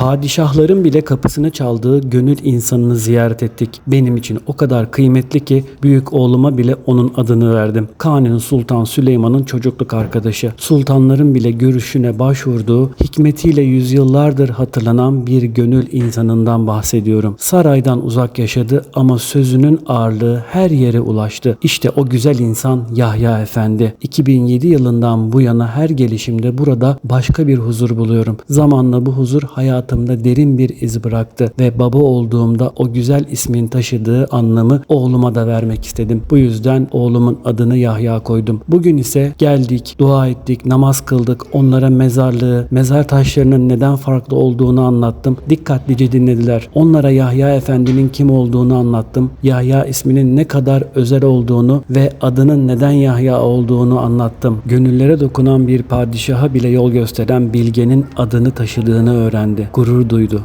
Padişahların bile kapısını çaldığı gönül insanını ziyaret ettik. Benim için o kadar kıymetli ki büyük oğluma bile onun adını verdim. Kanuni Sultan Süleyman'ın çocukluk arkadaşı. Sultanların bile görüşüne başvurduğu, hikmetiyle yüzyıllardır hatırlanan bir gönül insanından bahsediyorum. Saraydan uzak yaşadı ama sözünün ağırlığı her yere ulaştı. İşte o güzel insan Yahya Efendi. 2007 yılından bu yana her gelişimde burada başka bir huzur buluyorum. Zamanla bu huzur hayatımda derin bir iz bıraktı ve baba olduğumda o güzel ismin taşıdığı anlamı oğluma da vermek istedim. Bu yüzden oğlumun adını Yahya koydum. Bugün ise geldik, dua ettik, namaz kıldık. Onlara mezarlığı, mezar taşlarının neden farklı olduğunu anlattım. Dikkatlice dinlediler. Onlara Yahya Efendi'nin kim olduğunu anlattım. Yahya isminin ne kadar özel olduğunu ve adının neden Yahya olduğunu anlattım. Gönüllere dokunan bir padişaha bile yol gösteren bilgenin adını taşıdığını öğrendi. Gurur duydu.